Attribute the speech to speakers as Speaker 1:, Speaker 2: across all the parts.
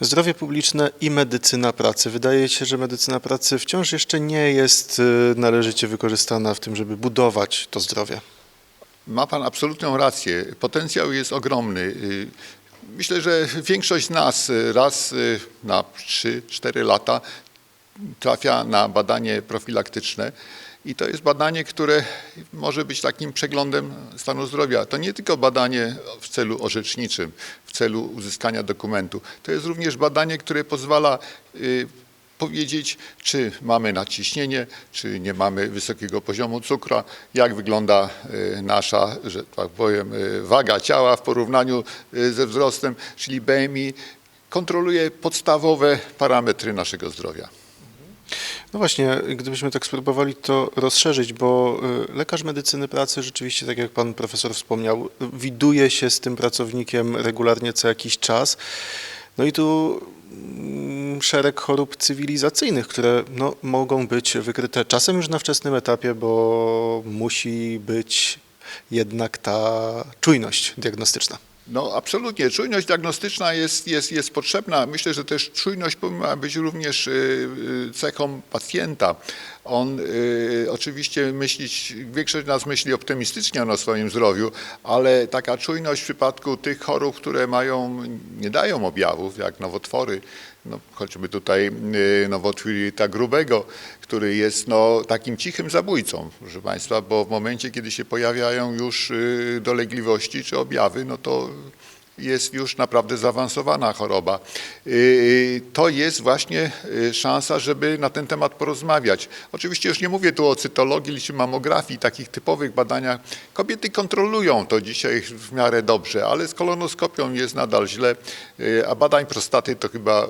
Speaker 1: Zdrowie publiczne i medycyna pracy. Wydaje się, że medycyna pracy wciąż jeszcze nie jest y, należycie wykorzystana w tym, żeby budować to zdrowie.
Speaker 2: Ma Pan absolutną rację. Potencjał jest ogromny. Y, Myślę, że większość z nas y, raz na 3-4 lata trafia na badanie profilaktyczne. I to jest badanie, które może być takim przeglądem stanu zdrowia. To nie tylko badanie w celu orzeczniczym, w celu uzyskania dokumentu. To jest również badanie, które pozwala y, powiedzieć, czy mamy nadciśnienie, czy nie mamy wysokiego poziomu cukru, jak wygląda y, nasza, że tak powiem, y, waga ciała w porównaniu ze wzrostem, czyli BMI kontroluje podstawowe parametry naszego zdrowia.
Speaker 1: No właśnie, gdybyśmy tak spróbowali to rozszerzyć, bo y, lekarz medycyny pracy rzeczywiście, tak jak pan profesor wspomniał, widuje się z tym pracownikiem regularnie co jakiś czas. No i tu mm, szereg chorób cywilizacyjnych, które no, mogą być wykryte czasem już na wczesnym etapie, bo musi być jednak ta czujność diagnostyczna.
Speaker 2: No absolutnie. Czujność diagnostyczna jest, jest, jest potrzebna. Myślę, że też czujność powinna być również y, y, cechą pacjenta. On y, oczywiście myślić, większość nas myśli optymistycznie o swoim zdrowiu, ale taka czujność w przypadku tych chorób, które mają, nie dają objawów, jak nowotwory, no, choćby tutaj y, nowotwór jelita grubego, który jest no, takim cichym zabójcą, proszę Państwa, bo w momencie, kiedy się pojawiają już y, dolegliwości czy objawy, no to jest już naprawdę zaawansowana choroba. Y, To jest właśnie y, szansa, żeby na ten temat porozmawiać. Oczywiście już nie mówię tu o cytologii czy mamografii, takich typowych badaniach. Kobiety kontrolują to dzisiaj w miarę dobrze, ale z kolonoskopią jest nadal źle, y, a badań prostaty to chyba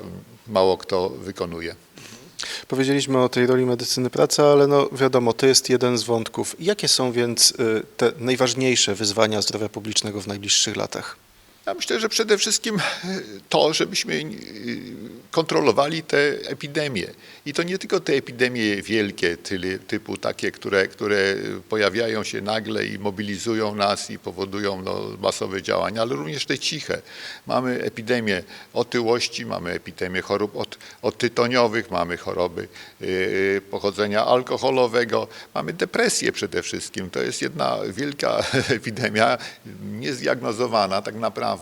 Speaker 2: mało kto wykonuje.
Speaker 1: Powiedzieliśmy o tej roli medycyny pracy, ale no wiadomo, to jest jeden z wątków. Jakie są więc y, te najważniejsze wyzwania zdrowia publicznego w najbliższych latach?
Speaker 2: Ja myślę, że przede wszystkim e, to, żebyśmy e, kontrolowali te epidemie. I to nie tylko te epidemie wielkie, typu takie, które, które pojawiają się nagle i mobilizują nas i powodują no, masowe działania, ale również te ciche. Mamy epidemię otyłości, mamy epidemię chorób od, odtytoniowych, mamy choroby e, pochodzenia alkoholowego, mamy depresję przede wszystkim. To jest jedna wielka epidemia, niezdiagnozowana tak naprawdę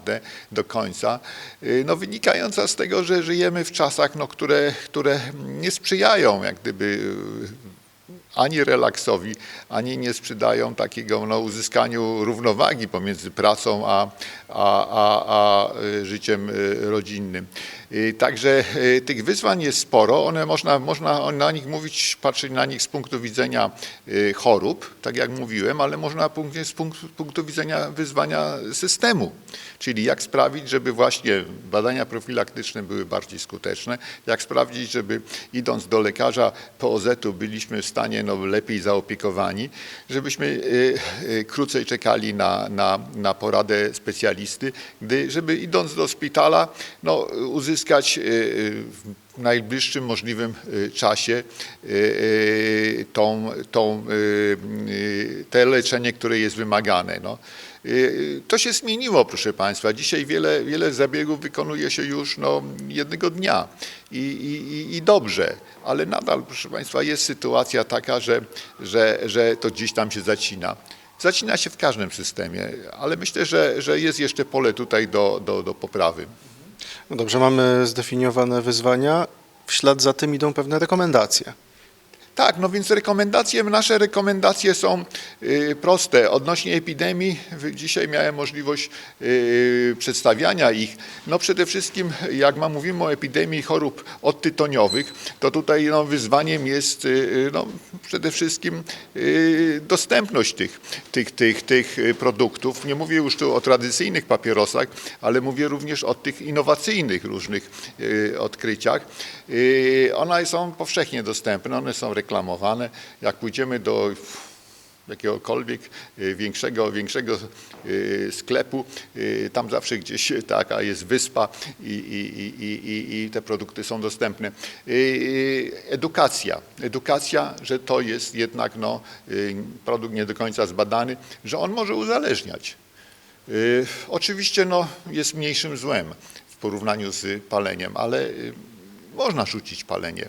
Speaker 2: do końca, y, no, wynikająca z tego, że żyjemy w czasach, no, które, które nie sprzyjają jak gdyby y, ani relaksowi, ani nie sprzydają takiego no, uzyskaniu równowagi pomiędzy pracą a, a, a, a y, życiem rodzinnym. Y, Także y, tych wyzwań jest sporo. One można, można na nich mówić, patrzeć na nich z punktu widzenia y, chorób, tak jak mówiłem, ale można z punktu, punktu widzenia wyzwania systemu. Czyli jak sprawić, żeby właśnie badania profilaktyczne były bardziej skuteczne, jak sprawdzić, żeby idąc do lekarza POZ-u byliśmy w stanie no, lepiej zaopiekowani, żebyśmy krócej czekali na, na, na poradę specjalisty, gdy, żeby idąc do szpitala no, uzyskać y, y, w najbliższym możliwym y, czasie tą, tą, te leczenie, które jest wymagane. No. To się zmieniło, proszę Państwa. Dzisiaj wiele, wiele zabiegów wykonuje się już no, jednego dnia i, i- i dobrze, ale nadal, proszę Państwa, jest sytuacja taka, że, że, że to gdzieś tam się zacina. Zacina się w każdym systemie, ale myślę, że, że jest jeszcze pole tutaj do, do, do poprawy.
Speaker 1: No dobrze, mamy zdefiniowane wyzwania, w ślad za tym idą pewne rekomendacje.
Speaker 2: Tak, no więc rekomendacje, nasze rekomendacje są y, proste. Odnośnie epidemii, dzisiaj miałem możliwość y, przedstawiania ich. No przede wszystkim, jak mówimy o epidemii chorób odtytoniowych, to tutaj no, wyzwaniem jest y, no, przede wszystkim dostępność tych, tych, tych, tych produktów. Nie mówię już tu o tradycyjnych papierosach, ale mówię również o tych innowacyjnych różnych odkryciach. One są powszechnie dostępne, one są reklamowane. Jak pójdziemy do jakiegokolwiek y, większego, większego y, sklepu, y, tam zawsze gdzieś taka jest wyspa i, i, i, i, te produkty są dostępne. Edukacja. Edukacja, że to jest jednak no, produkt nie do końca zbadany, że on może uzależniać. Oczywiście no, jest mniejszym złem. porównaniu z paleniem, ale można rzucić palenie.